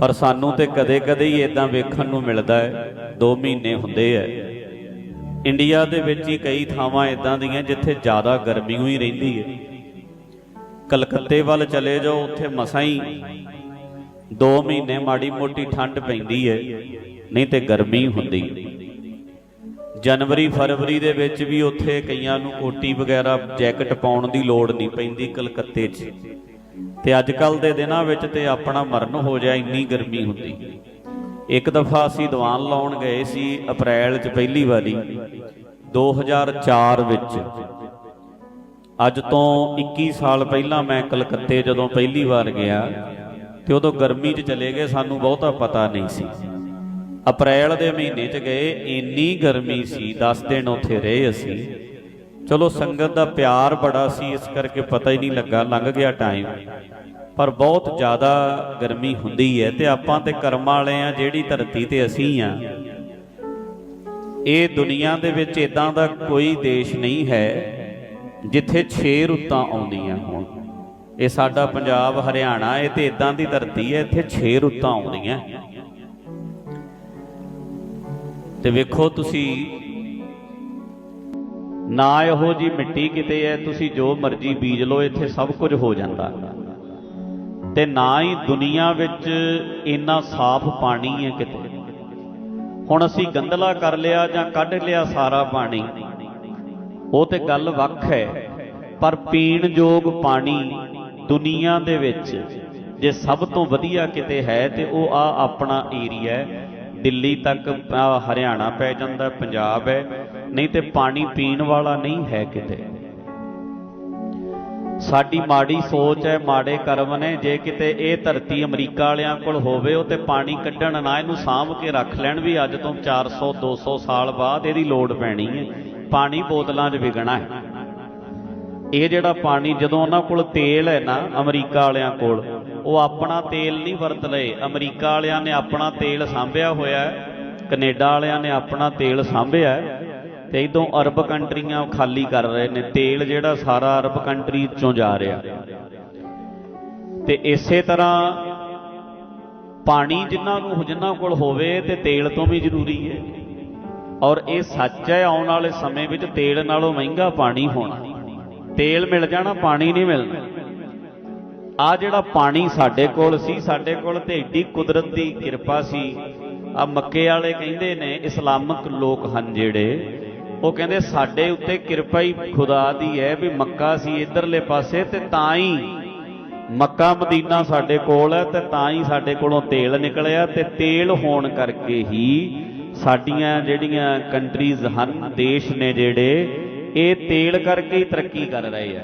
ਪਰ ਸਾਨੂੰ ਤੇ ਕਦੇ-ਕਦੇ ਹੀ ਇਦਾਂ ਵੇਖਣ ਨੂੰ ਮਿਲਦਾ ਹੈ 2 ਮਹੀਨੇ ਹੁੰਦੇ ਐ ਇੰਡੀਆ ਦੇ ਵਿੱਚ ਹੀ ਕਈ ਥਾਵਾਂ ਇਦਾਂ ਦੀਆਂ ਜਿੱਥੇ ਜ਼ਿਆਦਾ ਗਰਮੀ ਹੋਈ ਰਹਿੰਦੀ ਹੈ। ਕਲਕੱਤੇ ਵੱਲ ਚਲੇ ਜਾਓ, ਉੱਥੇ ਮਸਾਂ ਹੀ 2 ਮਹੀਨੇ ਮਾੜੀ ਮੋਟੀ ਠੰਡ ਪੈਂਦੀ ਹੈ, ਨਹੀਂ ਤੇ ਗਰਮੀ ਹੁੰਦੀ ਜਨਵਰੀ, ਫਰਵਰੀ ਦੇ ਵਿੱਚ ਵੀ ਉੱਥੇ ਕਈਆਂ ਨੂੰ ਕੋਟੀ ਵਗੈਰਾ ਜੈਕਟ ਪਾਉਣ ਦੀ ਲੋੜ ਨਹੀਂ ਪੈਂਦੀ ਕਲਕੱਤੇ 'ਚ। ਤੇ ਅੱਜ ਕੱਲ ਦੇ ਦਿਨਾਂ ਵਿੱਚ ਤੇ ਆਪਣਾ ਮਰਨ ਹੋ ਜਾ ਇੰਨੀ ਗਰਮੀ ਹੁੰਦੀ। ਇੱਕ ਦਫਾ ਅਸੀਂ ਦੀਵਾਨ ਲਾਉਣ ਗਏ ਸੀ ਅਪ੍ਰੈਲ 'ਚ ਪਹਿਲੀ ਵਾਰੀ 2004 ਵਿੱਚ। ਅੱਜ ਤੋਂ 21 ਸਾਲ ਪਹਿਲਾਂ ਮੈਂ ਕਲਕੱਤੇ ਜਦੋਂ ਪਹਿਲੀ ਵਾਰ ਗਿਆ, ਤੇ ਉਦੋਂ ਗਰਮੀ 'ਚ ਚਲੇ ਗਏ, ਸਾਨੂੰ ਬਹੁਤਾ ਪਤਾ ਨਹੀਂ ਸੀ। ਅਪ੍ਰੈਲ ਦੇ ਮਹੀਨੇ 'ਚ ਗਏ, ਇੰਨੀ ਗਰਮੀ ਸੀ 10 ਦਿਨ ਉੱਥੇ ਰਹੇ ਅਸੀਂ। ਚਲੋ ਸੰਗਤ ਦਾ ਪਿਆਰ ਬੜਾ ਸੀ, ਇਸ ਕਰਕੇ ਪਤਾ ਹੀ ਨਹੀਂ ਲੱਗਾ, ਲੰਘ ਗਿਆ ਟਾਈਮ ਪਰ ਬਹੁਤ ਜ਼ਿਆਦਾ ਗਰਮੀ ਹੁੰਦੀ ਹੈ ਤੇ ਆਪਾਂ ਤੇ ਕਰਮਾਂ ਵਾਲੇ ਆ, ਜਿਹੜੀ ਧਰਤੀ ਤੇ ਅਸੀਂ ਆ। ਇਹ ਦੁਨੀਆ ਦੇ ਵਿੱਚ ਇਦਾਂ ਦਾ ਕੋਈ ਦੇਸ਼ ਨਹੀਂ ਹੈ ਜਿੱਥੇ 6 ਰੁੱਤਾਂ ਆਉਂਦੀਆਂ ਹੋਣ। ਇਹ ਸਾਡਾ ਪੰਜਾਬ, ਹਰਿਆਣਾ, ਇਹ ਤੇ ਇਦਾਂ ਦੀ ਧਰਤੀ ਹੈ, ਇੱਥੇ 6 ਰੁੱਤਾਂ ਆਉਂਦੀਆਂ। ਤੇ ਵੇਖੋ ਤੁਸੀਂ ਨਾ ਇਹੋ ਜੀ ਮਿੱਟੀ ਕਿਤੇ ਹੈ, ਤੁਸੀਂ ਜੋ ਮਰਜ਼ੀ ਬੀਜ ਲਓ, ਇੱਥੇ ਸਭ ਕੁਝ ਹੋ ਜਾਂਦਾ। ਤੇ ਨਾ ਹੀ ਦੁਨੀਆ ਵਿੱਚ ਇੰਨਾ ਸਾਫ਼ ਪਾਣੀ ਹੈ ਕਿਤੇ। ਹੁਣ ਅਸੀਂ ਗੰਦਲਾ ਕਰ ਲਿਆ ਜਾਂ ਕੱਢ ਲਿਆ ਸਾਰਾ ਪਾਣੀ, ਉਹ ਤੇ ਗੱਲ ਵੱਖ ਹੈ, ਪਰ ਪੀਣ ਯੋਗ ਪਾਣੀ ਦੁਨੀਆ ਦੇ ਵਿੱਚ, ਜੇ ਸਭ ਤੋਂ ਵਧੀਆ ਕਿਤੇ ਹੈ ਤੇ ਉਹ ਆ ਆਪਣਾ ਏਰੀਆ ਹੈ ਦਿੱਲੀ ਤੱਕ ਹਰਿਆਣਾ ਪੈ ਜਾਂਦਾ, ਪੰਜਾਬ ਹੈ। ਨਹੀਂ ਤੇ ਪਾਣੀ ਪੀਣ ਵਾਲਾ ਨਹੀਂ ਹੈ ਕਿਤੇ। ਸਾਡੀ ਮਾੜੀ ਸੋਚ ਹੈ, ਮਾੜੇ ਕਰਮ ਨੇ। ਜੇ ਕਿਤੇ ਇਹ ਧਰਤੀ ਅਮਰੀਕਾ ਵਾਲਿਆਂ ਕੋਲ ਹੋਵੇ, ਉਹ ਤੇ ਪਾਣੀ ਕੱਢਣ ਨਾ, ਇਹਨੂੰ ਸਾਂਭ ਕੇ ਰੱਖ ਲੈਣ ਵੀ ਅੱਜ ਤੋਂ 400 200 ਸਾਲ ਬਾਅਦ ਇਹਦੀ ਲੋੜ ਪੈਣੀ ਹੈ। ਪਾਣੀ ਬੋਤਲਾਂ 'ਚ ਵਿਗਣਾ ਹੈ। ਇਹ ਜਿਹੜਾ ਪਾਣੀ ਜਦੋਂ ਉਹਨਾਂ ਕੋਲ ਤੇਲ ਹੈ ਨਾ ਅਮਰੀਕਾ ਵਾਲਿਆਂ ਕੋਲ, ਉਹ ਆਪਣਾ ਤੇਲ ਨਹੀਂ ਵਰਤ ਲਏ। ਅਮਰੀਕਾ ਵਾਲਿਆਂ ਨੇ ਆਪਣਾ ਤੇਲ ਸਾਂਭਿਆ ਹੋਇਆ ਹੈ, ਕੈਨੇਡਾ ਵਾਲਿਆਂ ਨੇ ਆਪਣਾ ਤੇਲ ਸਾਂਭਿਆ ਤੇ ਇਦੋਂ ਅਰਬ ਕੰਟਰੀਆਂ ਖਾਲੀ ਕਰ ਰਹੇ ਨੇ, ਤੇਲ ਜਿਹੜਾ ਸਾਰਾ ਅਰਬ ਕੰਟਰੀ ਚੋਂ ਜਾ ਰਿਹਾ। ਤੇ ਇਸੇ ਤਰ੍ਹਾਂ ਪਾਣੀ ਜਿਨ੍ਹਾਂ ਨੂੰ ਜਿਨ੍ਹਾਂ ਕੋਲ ਹੋਵੇ ਤੇ ਤੇਲ ਤੋਂ ਵੀ ਜ਼ਰੂਰੀ ਹੈ। ਔਰ ਇਹ ਸੱਚ ਹੈ, ਆਉਣ ਵਾਲੇ ਸਮੇਂ ਵਿੱਚ ਤੇਲ ਨਾਲੋਂ ਮਹਿੰਗਾ ਪਾਣੀ ਹੋਣਾ। ਤੇਲ ਮਿਲ ਜਾਣਾ, ਪਾਣੀ ਨਹੀਂ ਮਿਲਣਾ। ਆ ਜਿਹੜਾ ਪਾਣੀ ਸਾਡੇ ਕੋਲ ਸੀ, ਸਾਡੇ ਕੋਲ ਤੇ ਏਡੀ ਕੁਦਰਤ ਦੀ ਕਿਰਪਾ ਸੀ। ਆ ਮੱਕੇ ਵਾਲੇ ਕਹਿੰਦੇ ਨੇ, ਇਸਲਾਮਿਕ ਲੋਕ ਹਨ ਜਿਹੜੇ, ਉਹ ਕਹਿੰਦੇ ਸਾਡੇ ਉੱਤੇ ਕਿਰਪਾ ਹੀ ਖੁਦਾ ਦੀ ਹੈ ਵੀ ਮੱਕਾ ਸੀ ਇਧਰਲੇ ਪਾਸੇ ਤੇ ਤਾਂ ਹੀ ਮੱਕਾ ਮਦੀਨਾ ਸਾਡੇ ਕੋਲ ਹੈ ਤੇ ਤਾਂ ਹੀ ਸਾਡੇ ਕੋਲੋਂ ਤੇਲ ਨਿਕਲਿਆ ਤੇ ਤੇਲ ਹੋਣ ਕਰਕੇ ਹੀ ਸਾਡੀਆਂ ਜਿਹੜੀਆਂ ਕੰਟਰੀਜ਼ ਹਨ, ਦੇਸ਼ ਨੇ ਜਿਹੜੇ ਇਹ ਤੇਲ ਕਰਕੇ ਹੀ ਤਰੱਕੀ ਕਰ ਰਹੇ ਆ।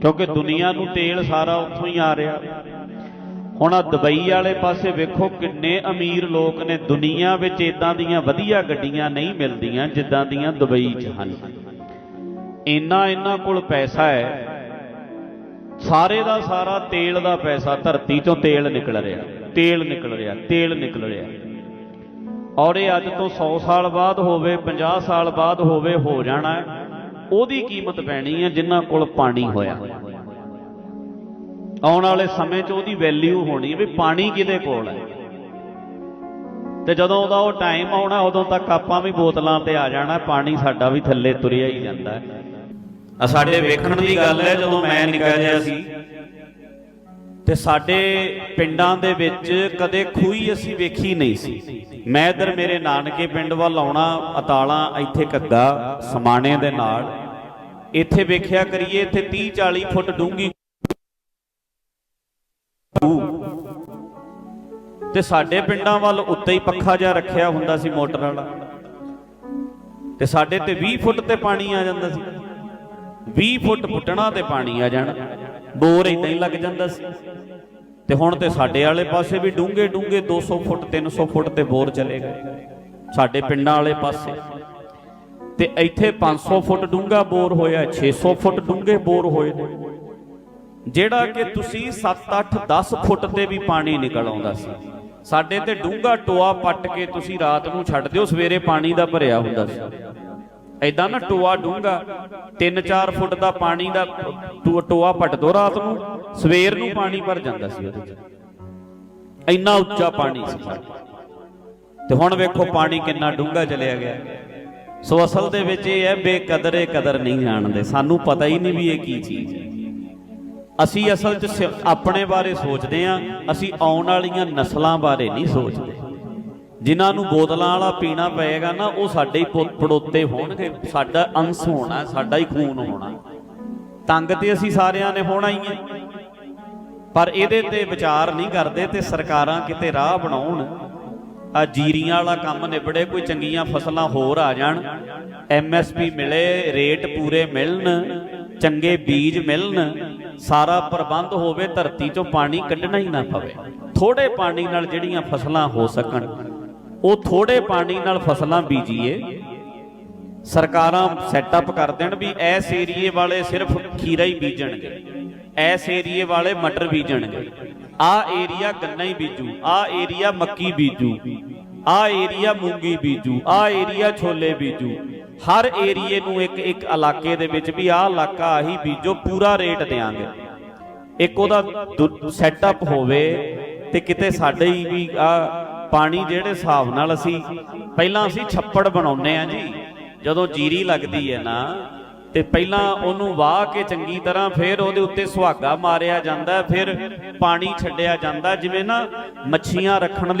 ਕਿਉਂਕਿ ਦੁਨੀਆ ਨੂੰ ਤੇਲ ਸਾਰਾ ਉੱਥੋਂ ਹੀ ਆ ਰਿਹਾ। ਹੁਣ ਆ ਦੁਬਈ ਵਾਲੇ ਪਾਸੇ ਵੇਖੋ ਕਿੰਨੇ ਅਮੀਰ ਲੋਕ ਨੇ। ਦੁਨੀਆ ਵਿੱਚ ਇਦਾਂ ਦੀਆਂ ਵਧੀਆ ਗੱਡੀਆਂ ਨਹੀਂ ਮਿਲਦੀਆਂ ਜਿੱਦਾਂ ਦੀਆਂ ਦੁਬਈ 'ਚ ਹਨ। ਇੰਨਾ ਇਹਨਾਂ ਕੋਲ ਪੈਸਾ ਹੈ। ਸਾਰੇ ਦਾ ਸਾਰਾ ਤੇਲ ਦਾ ਪੈਸਾ ਧਰਤੀ ਚੋਂ ਤੇਲ ਨਿਕਲ ਰਿਹਾ। ਤੇਲ ਨਿਕਲ ਰਿਹਾ, ਤੇਲ ਨਿਕਲ ਰਿਹਾ। ਔਰ ਇਹ ਅੱਜ ਤੋਂ 100 ਸਾਲ ਬਾਅਦ ਹੋਵੇ 50 ਸਾਲ ਬਾਅਦ ਹੋਵੇ, ਹੋ ਜਾਣਾ ਹੈ। ਉਹਦੀ ਕੀਮਤ ਪੈਣੀ ਹੈ ਜਿਨ੍ਹਾਂ ਕੋਲ ਪਾਣੀ ਹੋਇਆ। ਆਉਣ ਵਾਲੇ ਸਮੇਂ 'ਚ ਉਹਦੀ ਵੈਲਿਊ ਹੋਣੀ ਹੈ ਵੀ ਪਾਣੀ ਕਿਹਦੇ ਕੋਲ ਹੈ ਤੇ ਜਦੋਂ ਉਹਦਾ ਉਹ ਟਾਈਮ ਆਉਣਾ, ਉਦੋਂ ਤੱਕ ਆਪਾਂ ਵੀ ਬੋਤਲਾਂ ਤੇ ਆ ਜਾਣਾ, ਪਾਣੀ ਸਾਡਾ ਵੀ ਥੱਲੇ ਤੁਰਿਆ ਹੀ ਜਾਂਦਾ। ਹੈ ਆ ਸਾਡੇ ਵੇਖਣ ਦੀ ਗੱਲ ਹੈ, ਜਦੋਂ ਮੈਂ ਨਿਕਲ ਜਿਹਾ ਸੀ, ਤੇ ਸਾਡੇ ਪਿੰਡਾਂ ਦੇ ਵਿੱਚ ਕਦੇ ਖੂਹੀ ਅਸੀਂ ਵੇਖੀ ਨਹੀਂ ਸੀ। ਮੈਂ ਇਧਰ ਮੇਰੇ ਨਾਨਕੇ ਪਿੰਡ ਵੱਲ ਆਉਣਾ, ਅਤਾਲਾਂ ਇੱਥੇ ਘੱਗਾ ਸਮਾਣੇ ਦੇ ਨਾਲ। ਇੱਥੇ ਵੇਖਿਆ ਕਰੀਏ, ਇੱਥੇ 30 40 ਫੁੱਟ ਡੂੰਗੀ ਤੇ ਸਾਡੇ ਪਿੰਡਾਂ ਵੱਲ ਉੱਤੇ ਹੀ ਪੱਖਾ ਜਿਹਾ ਰੱਖਿਆ ਹੁੰਦਾ ਸੀ ਮੋਟਰ ਵਾਲਾ। ਤੇ ਸਾਡੇ ਤੇ 20 ਫੁੱਟ ਤੇ ਪਾਣੀ ਆ ਜਾਂਦਾ ਸੀ। 20 ਫੁੱਟ ਪੁੱਟਣਾ ਤੇ ਪਾਣੀ ਆ ਜਾਣਾ। ਬੋਰ ਇਦਾਂ ਹੀ ਲੱਗ ਜਾਂਦਾ ਸੀ। ਤੇ ਹੁਣ ਤੇ ਸਾਡੇ ਵਾਲੇ ਪਾਸੇ ਵੀ ਡੂੰਘੇ ਡੂੰਘੇ 200 ਫੁੱਟ 300 ਫੁੱਟ ਤੇ ਬੋਰ ਚਲੇ ਗਏ। ਸਾਡੇ ਪਿੰਡਾਂ ਵਾਲੇ ਪਾਸੇ। ਤੇ ਇੱਥੇ 500 ਫੁੱਟ ਡੂੰਘਾ ਬੋਰ ਹੋਇਆ 600 ਫੁੱਟ ਡੂੰਘੇ ਬੋਰ ਹੋਏ ਨੇ। ਜਿਹੜਾ ਕਿ ਤੁਸੀਂ 7 8 10 ਫੁੱਟ ਤੇ ਵੀ ਪਾਣੀ ਨਿਕਲ ਆਉਂਦਾ ਸੀ। ਸਾਡੇ ਤੇ ਡੂੰਘਾ ਟੋਆ ਪੱਟ ਕੇ ਤੁਸੀਂ ਰਾਤ ਨੂੰ ਛੱਡ ਦਿਓ, ਸਵੇਰੇ ਪਾਣੀ ਦਾ ਭਰਿਆ ਹੁੰਦਾ ਸੀ। ਐਦਾਂ ਨਾ ਟੋਆ ਡੂੰਘਾ 3-4 ਫੁੱਟ ਦਾ ਪਾਣੀ ਦਾ ਟੋ- ਟੋਆ ਪੱਟ ਦੋ ਰਾਤ ਨੂੰ, ਸਵੇਰ ਨੂੰ ਪਾਣੀ ਭਰ ਜਾਂਦਾ ਸੀ ਉਹਦੇ ਚ। ਇੰਨਾ ਉੱਚਾ ਪਾਣੀ ਸੀ। ਤੇ ਹੁਣ ਵੇਖੋ ਪਾਣੀ ਕਿੰਨਾ ਡੂੰਘਾ ਚਲਿਆ ਗਿਆ। ਸੋ ਅਸਲ ਦੇ ਵਿੱਚ ਇਹ ਹੈ, ਬੇਕਦਰੇ ਕਦਰ ਨਹੀਂ ਜਾਣਦੇ। ਸਾਨੂੰ ਪਤਾ ਹੀ ਨਹੀਂ ਵੀ ਇਹ ਕੀ ਚੀਜ਼ ਹੈ। ਅਸੀਂ ਅਸਲ 'ਚ ਸਿ- ਆਪਣੇ ਬਾਰੇ ਸੋਚਦੇ ਹਾਂ, ਅਸੀਂ ਆਉਣ ਵਾਲੀਆਂ ਨਸਲਾਂ ਬਾਰੇ ਨਹੀਂ ਸੋਚਦੇ। ਜਿਨ੍ਹਾਂ ਨੂੰ ਬੋਤਲਾਂ ਵਾਲਾ ਪੀਣਾ ਪਏਗਾ ਨਾ, ਉਹ ਸਾਡੇ ਹੀ ਪੁੱਤ ਪੜੋਤੇ ਹੋਣਗੇ। ਸਾਡਾ ਅੰਸ਼ ਹੋਣਾ, ਸਾਡਾ ਹੀ ਖੂਨ ਹੋਣਾ। ਤੰਗ ਤੇ ਅਸੀਂ ਸਾਰਿਆਂ ਨੇ ਹੋਣਾ ਹੀ ਹੈ। ਪਰ ਇਹਦੇ ਤੇ ਵਿਚਾਰ ਨਹੀਂ ਕਰਦੇ ਤੇ ਸਰਕਾਰਾਂ ਕਿਤੇ ਰਾਹ ਬਣਾਉਣ। ਆ ਜੀਰੀਆਂ ਵਾਲਾ ਕੰਮ ਨਿਬੜੇ, ਕੋਈ ਚੰਗੀਆਂ ਫਸਲਾਂ ਹੋਰ ਆ ਜਾਣ। ਐਮਐਸਪੀ ਮਿਲੇ, ਰੇਟ ਪੂਰੇ ਮਿਲਣ, ਚੰਗੇ ਬੀਜ ਮਿਲਣ, ਸਾਰਾ ਪ੍ਰਬੰਧ ਹੋਵੇ, ਧਰਤੀ ਚੋਂ ਪਾਣੀ ਕੱਢਣਾ ਹੀ ਨਾ ਪਵੇ। ਥੋੜੇ ਪਾਣੀ ਨਾਲ ਜਿਹੜੀਆਂ ਫਸਲਾਂ ਹੋ ਸਕਣ, ਉਹ ਥੋੜੇ ਪਾਣੀ ਨਾਲ ਫਸਲਾਂ ਬੀਜੀਏ। ਸਰਕਾਰਾਂ ਸੈਟਅਪ ਕਰ ਦੇਣ ਵੀ ਇਸ ਏਰੀਏ ਵਾਲੇ ਸਿਰਫ ਖੀਰਾ ਹੀ ਬੀਜਣਗੇ ਇਸ ਏਰੀਏ ਵਾਲੇ ਮਟਰ ਬੀਜਣਗੇ। ਆ ਏਰੀਆ ਗੰਨਾ ਹੀ ਬੀਜੂ, ਆ ਏਰੀਆ ਮੱਕੀ ਬੀਜੂ, ਆ ਏਰੀਆ ਮੂੰਗੀ ਬੀਜੂ, ਆ ਏਰੀਆ ਛੋਲੇ ਬੀਜੂ। ਹਰ ਏਰੀਏ ਨੂੰ ਇੱਕ ਇੱਕ ਇਲਾਕੇ ਦੇ ਵਿੱਚ ਵੀ ਆਹ ਇਲਾਕਾ ਆਹੀ ਬੀਜੋ, ਪੂਰਾ ਰੇਟ ਦੇਾਂਗੇ ਇੱਕ ਉਹਦਾ ਸੈਟਅਪ ਹੋਵੇ ਤੇ ਕਿਤੇ ਸਾਡੇ ਹੀ ਵੀ ਆ ਪਾਣੀ ਜਿਹੜੇ ਹਿਸਾਬ ਨਾਲ ਅਸੀਂ, ਪਹਿਲਾਂ ਅਸੀਂ ਛੱਪੜ ਬਣਾਉਨੇ ਆ ਜੀ, ਜਦੋਂ ਜੀਰੀ ਲੱਗਦੀ ਹੈ ਨਾ ਤੇ ਪਹਿਲਾਂ ਉਹਨੂੰ ਵਾਹ ਕੇ ਚੰਗੀ ਤਰ੍ਹਾਂ ਫਿਰ ਉਹਦੇ ਉੱਤੇ ਸੁਹਾਗਾ ਮਾਰਿਆ ਜਾਂਦਾ, ਫਿਰ ਪਾਣੀ ਛੱਡਿਆ ਜਾਂਦਾ, ਜਿਵੇਂ ਨਾ ਮੱਛੀਆਂ ਰੱਖਣ ਲਈ